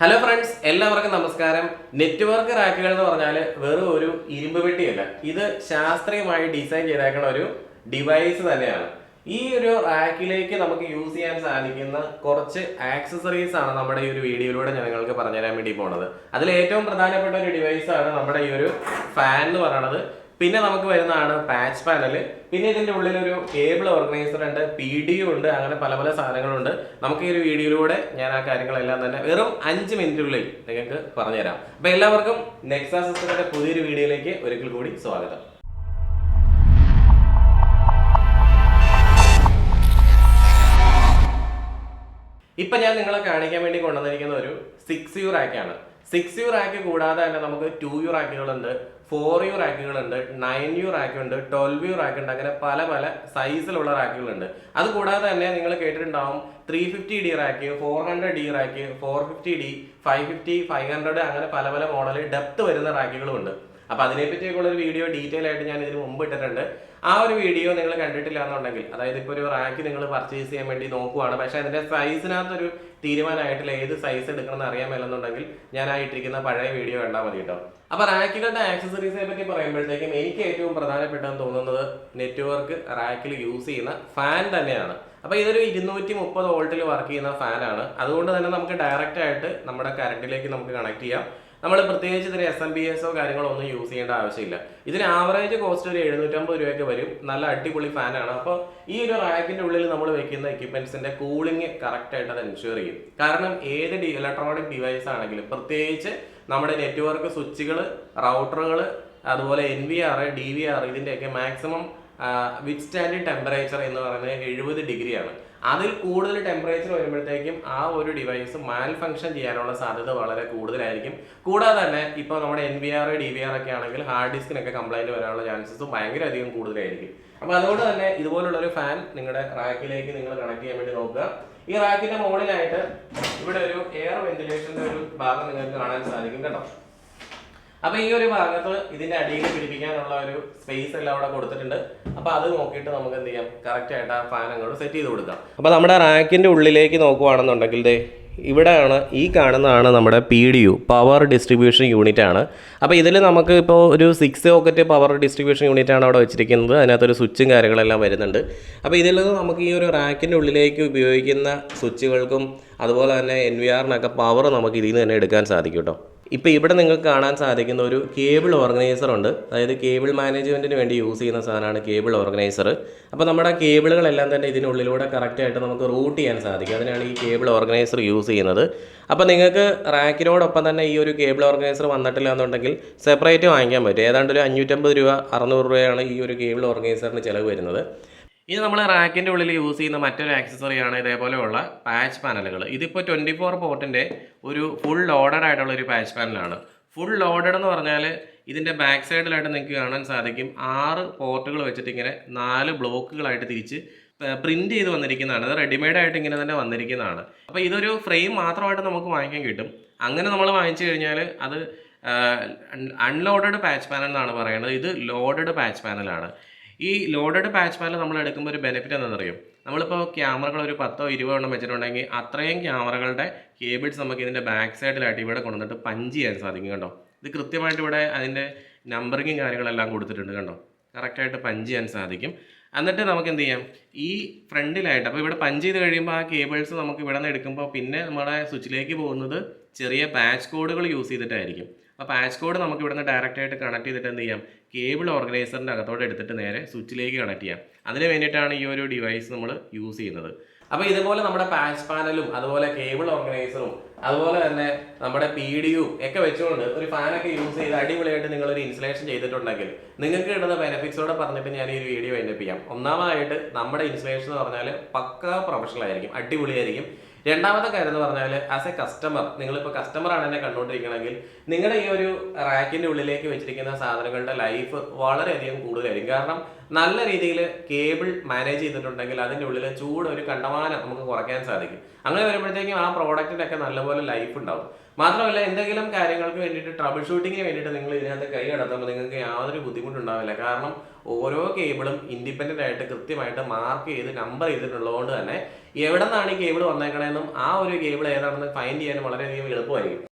Hello friends എല്ലാവർക്കും നമസ്കാരം. Network റാക്കുകൾ എന്ന് പറഞ്ഞാൽ വെറും ഒരു ഇരുമ്പ് പെട്ടിയല്ല. ഇത് ശാസ്ത്രീയമായി ഡിസൈൻ ചെയ്തേക്കുന്ന ഒരു ഡിവൈസ് തന്നെയാണ്. ഈ ഒരു റാക്കിലേക്ക് നമുക്ക് യൂസ് ചെയ്യാൻ സാധിക്കുന്ന കുറച്ച് ആക്സസറീസ് ആണ് നമ്മുടെ ഈ ഒരു വീഡിയോയിലൂടെ ഞാൻ നിങ്ങൾക്ക് പറഞ്ഞുതരാൻ വേണ്ടി പോണത്. അതിൽ ഏറ്റവും പ്രധാനപ്പെട്ട ഒരു ഡിവൈസ് ആണ് നമ്മുടെ ഈ ഒരു ഫാൻ എന്ന് പറയുന്നത്. പിന്നെ നമുക്ക് വരുന്നതാണ് പാച്ച് പാനൽ പിന്നെ ഇതിന്റെ ഉള്ളിൽ ഒരു കേബിൾ ഓർഗനൈസർ ഉണ്ട് പി ഡി ഉണ്ട് അങ്ങനെ പല പല സാധനങ്ങളുണ്ട്. നമുക്ക് ഈ ഒരു വീഡിയോയിലൂടെ ഞാൻ ആ കാര്യങ്ങളെല്ലാം തന്നെ വെറും അഞ്ച് മിനിറ്റിനുള്ളിൽ നിങ്ങൾക്ക് പറഞ്ഞുതരാം. അപ്പോൾ എല്ലാവർക്കും നെക്സാ സിസ്റ്റത്തിന്റെ പുതിയൊരു വീഡിയോയിലേക്ക് ഒരിക്കൽ കൂടി സ്വാഗതം. ഇപ്പം ഞാൻ നിങ്ങളെ കാണിക്കാൻ വേണ്ടി കൊണ്ടുവന്നിരിക്കുന്ന ഒരു സിക്സ് യു റാക്കാണ് സിക്സ് യു റാക്ക് കൂടാതെ തന്നെ നമുക്ക് ടു യു റാക്കുകളുണ്ട് ഫോർ യു റാക്കുകളുണ്ട് നയൻ യു റാക്കുണ്ട് ട്വൽവ് യു റാക്ക് ഉണ്ട് അങ്ങനെ പല പല സൈസിലുള്ള റാക്കുകളുണ്ട് അത് കൂടാതെ തന്നെ നിങ്ങൾ കേട്ടിട്ടുണ്ടാവും three fifty D rack four hundred D rack four fifty D five fifty five hundred അങ്ങനെ പല പല മോഡൽ ഡെപ്ത് വരുന്ന റാക്കുകളും ഉണ്ട് അപ്പൊ അതിനെപ്പറ്റിയൊക്കെയുള്ള ഒരു വീഡിയോ ഡീറ്റെയിൽ ആയിട്ട് ഞാൻ ഇതിന് മുമ്പ് ഇട്ടിട്ടുണ്ട്. ആ ഒരു വീഡിയോ നിങ്ങൾ കണ്ടിട്ടില്ല എന്നുണ്ടെങ്കിൽ അതായത് ഇപ്പോൾ ഒരു റാക്ക് നിങ്ങൾ പർച്ചേസ് ചെയ്യാൻ വേണ്ടി നോക്കുവാണ്. പക്ഷേ അതിന്റെ സൈസിനകത്തൊരു തീരുമാനമായിട്ടില്ല ഏത് സൈസ് എടുക്കണം എന്ന് അറിയാൻ മേലെന്നുണ്ടെങ്കിൽ ഞാൻ ആ ഇട്ടിരിക്കുന്ന പഴയ വീഡിയോ കണ്ടാൽ മതി കേട്ടോ. അപ്പൊ റാക്കുകളുടെ ആക്സസറീസിനെ പറ്റി പറയുമ്പോഴത്തേക്കും എനിക്ക് ഏറ്റവും പ്രധാനപ്പെട്ടതെന്ന് തോന്നുന്നത് നെറ്റ്വർക്ക് റാക്കിൽ യൂസ് ചെയ്യുന്ന ഫാൻ തന്നെയാണ്. അപ്പൊ ഇതൊരു ഇരുന്നൂറ്റി മുപ്പത് വോൾട്ടിൽ വർക്ക് ചെയ്യുന്ന ഫാനാണ് അതുകൊണ്ട് തന്നെ നമുക്ക് ഡയറക്റ്റ് ആയിട്ട് നമ്മുടെ കറണ്ടിലേക്ക് നമുക്ക് കണക്ട് ചെയ്യാം. നമ്മൾ പ്രത്യേകിച്ച് ഇതിന് എസ് എം ബി എസോ കാര്യങ്ങളോ ഒന്നും യൂസ് ചെയ്യേണ്ട ആവശ്യമില്ല. ഇതിന് ആവറേജ് കോസ്റ്റ് ഒരു എഴുന്നൂറ്റമ്പത് രൂപയ്ക്ക് വരും. നല്ല അടിപൊളി ഫാനാണ് അപ്പോൾ ഈ ഒരു റാക്കിന്റെ ഉള്ളിൽ നമ്മൾ വെക്കുന്ന എക്യുപ്മെന്റ്സിന്റെ കൂളിംഗ് കറക്റ്റ് ആയിട്ട് അത് എൻഷുർ ചെയ്യും. കാരണം ഏത് ഇലക്ട്രോണിക് ഡിവൈസ് ആണെങ്കിലും പ്രത്യേകിച്ച് നമ്മുടെ നെറ്റ്വർക്ക് സ്വിച്ചുകൾ റൗട്ടറുകൾ അതുപോലെ N V R D V R ഇതിന്റെയൊക്കെ മാക്സിമം വിത്ത് സ്റ്റാൻഡിങ് ടെമ്പറേച്ചർ എന്ന് പറയുന്നത് എഴുപത് ഡിഗ്രിയാണ്. അതിൽ കൂടുതൽ ടെമ്പറേച്ചർ വരുമ്പോഴത്തേക്കും ആ ഒരു ഡിവൈസ് മാൽ ഫംഗ്ഷൻ ചെയ്യാനുള്ള സാധ്യത വളരെ കൂടുതലായിരിക്കും. കൂടാതെ തന്നെ ഇപ്പോൾ നമ്മുടെ N V R D V R ഒക്കെ ആണെങ്കിൽ ഹാർഡ് ഡിസ്കിനൊക്കെ കംപ്ലൈന്റ് വരാനുള്ള ചാൻസസ് ഭയങ്കര അധികം കൂടുതലായിരിക്കും. അപ്പോൾ അതുകൊണ്ട് തന്നെ ഇതുപോലുള്ള ഒരു ഫാൻ നിങ്ങളുടെ റാക്കിലേക്ക് നിങ്ങൾ കണക്ട് ചെയ്യാൻ വേണ്ടി നോക്കുക. ഈ റാക്കിന്റെ മുകളിലായിട്ട് ഇവിടെ ഒരു എയർ വെന്റിലേഷന്റെ ഒരു ഭാഗം നിങ്ങൾക്ക് കാണാൻ സാധിക്കും കേട്ടോ. അപ്പൊ ഈ ഒരു ഭാഗത്ത് ഇതിന്റെ അടിയിൽ പിടിപ്പിക്കാനുള്ള ഒരു സ്പേസ് എല്ലാം അവിടെ കൊടുത്തിട്ടുണ്ട്. അപ്പൊ അത് നോക്കിയിട്ട് നമുക്ക് എന്ത് ചെയ്യാം? കറക്റ്റ് ആയിട്ട് ആ ഫാൻ അങ്ങോട്ട് സെറ്റ് ചെയ്ത് കൊടുക്കാം. അപ്പൊ നമ്മുടെ റാക്കിന്റെ ഉള്ളിലേക്ക് നോക്കുവാണെന്നുണ്ടെങ്കിൽ ദേ ഇവിടെയാണ് ഈ കാണുന്നതാണ് നമ്മുടെ P D U power distribution unit ആണ്. അപ്പോൾ ഇതിൽ നമുക്ക് ഇപ്പോൾ ഒരു സിക്സ് ഓക്കറ്റ് പവർ ഡിസ്ട്രിബ്യൂഷൻ യൂണിറ്റ് ആണ് അവിടെ വെച്ചിരിക്കുന്നത്. അതിനകത്തൊരു സ്വിച്ചും കാര്യങ്ങളെല്ലാം വരുന്നുണ്ട്. അപ്പോൾ ഇതിൽ നമുക്ക് ഈ ഒരു റാക്കിന്റെ ഉള്ളിലേക്ക് ഉപയോഗിക്കുന്ന സ്വിച്ചുകൾക്കും അതുപോലെ തന്നെ എൻ വി ആറിനൊക്കെ പവർ നമുക്ക് ഇതിൽ നിന്ന് തന്നെ എടുക്കാൻ സാധിക്കും കേട്ടോ ഇപ്പോൾ ഇവിടെ നിങ്ങൾക്ക് കാണാൻ സാധിക്കുന്ന ഒരു കേബിൾ ഓർഗനൈസർ ഉണ്ട്. അതായത് കേബിൾ മാനേജ്മെന്റിന് വേണ്ടി യൂസ് ചെയ്യുന്ന സാധനമാണ് കേബിൾ ഓർഗനൈസർ. അപ്പോൾ നമ്മുടെ കേബിളുകളെല്ലാം തന്നെ ഇതിനുള്ളിലൂടെ കറക്റ്റായിട്ട് നമുക്ക് റൂട്ട് ചെയ്യാൻ സാധിക്കും. അതിനാണ് ഈ കേബിൾ ഓർഗനൈസർ യൂസ് ചെയ്യുന്നത്. അപ്പോൾ നിങ്ങൾക്ക് റാക്കിനോടൊപ്പം തന്നെ ഈ ഒരു കേബിൾ ഓർഗനൈസർ വന്നിട്ടില്ല എന്നുണ്ടെങ്കിൽ സെപ്പറേറ്റ് വാങ്ങിക്കാൻ പറ്റും. ഏതാണ്ട് ഒരു അഞ്ഞൂറ്റമ്പത് രൂപ അറുന്നൂറ് രൂപയാണ് ഈ ഒരു കേബിൾ ഓർഗനൈസറിന് ചിലവ് വരുന്നത്. ഇത് നമ്മൾ റാക്കിന്റെ ഉള്ളിൽ യൂസ് ചെയ്യുന്ന മറ്റൊരു ആക്സസറിയാണ് ഇതേപോലെയുള്ള പാച്ച് പാനലുകൾ ഇതിപ്പോൾ ട്വന്റി ഫോർ പോർട്ടിന്റെ ഒരു ഫുൾ ലോഡഡ് ആയിട്ടുള്ള ഒരു പാച്ച് പാനലാണ് ഫുൾ ലോഡഡ് എന്ന് പറഞ്ഞാൽ ഇതിന്റെ ബാക്ക് സൈഡിലായിട്ട് നിങ്ങൾക്ക് കാണാൻ സാധിക്കും. ആറ് പോർട്ടുകൾ വെച്ചിട്ട് ഇങ്ങനെ നാല് ബ്ലോക്കുകളായിട്ട് തിരിച്ച് പ്രിന്റ് ചെയ്ത് വന്നിരിക്കുന്നതാണ്. അത് റെഡിമെയ്ഡ് ആയിട്ട് ഇങ്ങനെ തന്നെ വന്നിരിക്കുന്നതാണ്. അപ്പോൾ ഇതൊരു ഫ്രെയിം മാത്രമായിട്ട് നമുക്ക് വാങ്ങിക്കാൻ കിട്ടും. അങ്ങനെ നമ്മൾ വാങ്ങിച്ചു കഴിഞ്ഞാൽ അത് അൺലോഡഡ് പാച്ച് പാനൽ എന്നാണ് പറയുന്നത്. ഇത് ലോഡഡ് പാച്ച് പാനലാണ് ഈ ലോഡഡ് പാച്ച് പാനൽ നമ്മൾ എടുക്കുമ്പോൾ ഒരു ബെനിഫിറ്റ് എന്താണെന്നറിയും? നമ്മളിപ്പോൾ ക്യാമറകൾ ഒരു പത്തോ ഇരുപതോ എണ്ണം വെച്ചിട്ടുണ്ടെങ്കിൽ അത്രയും ക്യാമറകളുടെ കേബിൾസ് നമുക്ക് ഇതിന്റെ ബാക്ക് സൈഡിലായിട്ട് ഇവിടെ കൊണ്ടുവന്നിട്ട് പഞ്ച് ചെയ്യാൻ സാധിക്കും കണ്ടോ? ഇത് കൃത്യമായിട്ട് ഇവിടെ അതിന്റെ നമ്പറിങ്ങും കാര്യങ്ങളെല്ലാം കൊടുത്തിട്ടുണ്ട് കണ്ടോ? കറക്റ്റായിട്ട് പഞ്ച് ചെയ്യാൻ സാധിക്കും. എന്നിട്ട് നമുക്ക് എന്ത് ചെയ്യാം? ഈ ഫ്രണ്ടിലായിട്ട് അപ്പോൾ ഇവിടെ പഞ്ച് ചെയ്ത് കഴിയുമ്പോൾ ആ കേബിൾസ് നമുക്ക് ഇവിടെ നിന്ന് എടുക്കുമ്പോൾ പിന്നെ നമ്മുടെ സ്വിച്ചിലേക്ക് പോകുന്നത് ചെറിയ പാച്ച് കോഡുകൾ യൂസ് ചെയ്തിട്ടായിരിക്കും. അപ്പോൾ പാച്ച് കോഡ് നമുക്ക് ഇവിടുന്ന് ഡയറക്റ്റ് ആയിട്ട് കണക്ട് ചെയ്തിട്ട് എന്ത് ചെയ്യാം? കേബിൾ ഓർഗനൈസറിന്റെ അകത്തോടെ എടുത്തിട്ട് നേരെ സ്വിച്ചിലേക്ക് കണക്ട് ചെയ്യാം. അതിന് വേണ്ടിയിട്ടാണ് ഈ ഒരു ഡിവൈസ് നമ്മൾ യൂസ് ചെയ്യുന്നത്. അപ്പോൾ ഇതുപോലെ നമ്മുടെ പാച്ച് പാനലും അതുപോലെ കേബിൾ ഓർഗനൈസറും അതുപോലെ തന്നെ നമ്മുടെ പി യു ഒക്കെ വെച്ചുകൊണ്ട് ഒരു ഫാനൊക്കെ യൂസ് ചെയ്ത് അടിപൊളിയായിട്ട് നിങ്ങൾ ഒരു ഇൻസ്റ്റലേഷൻ ചെയ്തിട്ടുണ്ടെങ്കിൽ നിങ്ങൾക്ക് കിട്ടുന്ന ബെനിഫിറ്റ്സോടെ പറഞ്ഞിട്ട് ഞാൻ ഈ ഒരു വീഡിയോ എന്റെ ചെയ്യാം. ഒന്നാമതായിട്ട് നമ്മുടെ ഇൻസുലേഷൻ എന്ന് പറഞ്ഞാൽ പക്ക പ്രൊഫഷണൽ ആയിരിക്കും അടിപൊളിയായിരിക്കും. രണ്ടാമത്തെ കാര്യം എന്ന് പറഞ്ഞാൽ ആസ് എ കസ്റ്റമർ നിങ്ങളിപ്പോൾ കസ്റ്റമർ ആണ് എന്നെ കണ്ടുകൊണ്ടിരിക്കണമെങ്കിൽ നിങ്ങളുടെ ഈ ഒരു റാക്കിന്റെ ഉള്ളിലേക്ക് വെച്ചിരിക്കുന്ന സാധനങ്ങളുടെ ലൈഫ് വളരെയധികം കൂടുതലായിരിക്കും. കാരണം നല്ല രീതിയിൽ കേബിൾ മാനേജ് ചെയ്തിട്ടുണ്ടെങ്കിൽ അതിന്റെ ഉള്ളിൽ ചൂട് ഒരു കണ്ടമാനം നമുക്ക് കുറയ്ക്കാൻ സാധിക്കും. അങ്ങനെ വരുമ്പോഴത്തേക്കും ആ പ്രോഡക്റ്റിനൊക്കെ നല്ലപോലെ ലൈഫ് ഉണ്ടാവും. മാത്രമല്ല എന്തെങ്കിലും കാര്യങ്ങൾക്ക് വേണ്ടിയിട്ട് ട്രബിൾ ഷൂട്ടിങ്ങിന് വേണ്ടിയിട്ട് നിങ്ങൾ ഇതിനകത്ത് കൈ കടത്തുമ്പോൾ നിങ്ങൾക്ക് യാതൊരു ബുദ്ധിമുട്ടുണ്ടാവില്ല. കാരണം ഓരോ കേബിളും ഇൻഡിപെൻഡന്റ് ആയിട്ട് കൃത്യമായിട്ട് മാർക്ക് ചെയ്ത് നമ്പർ ചെയ്തിട്ടുള്ളതുകൊണ്ട് തന്നെ എവിടെ നിന്നാണ് ഈ കേബിൾ വന്നേക്കണേന്നും ആ ഒരു കേബിൾ ഏതാണെന്ന് ഫൈൻഡ് ചെയ്യാനും വളരെയധികം എളുപ്പമായിരിക്കും.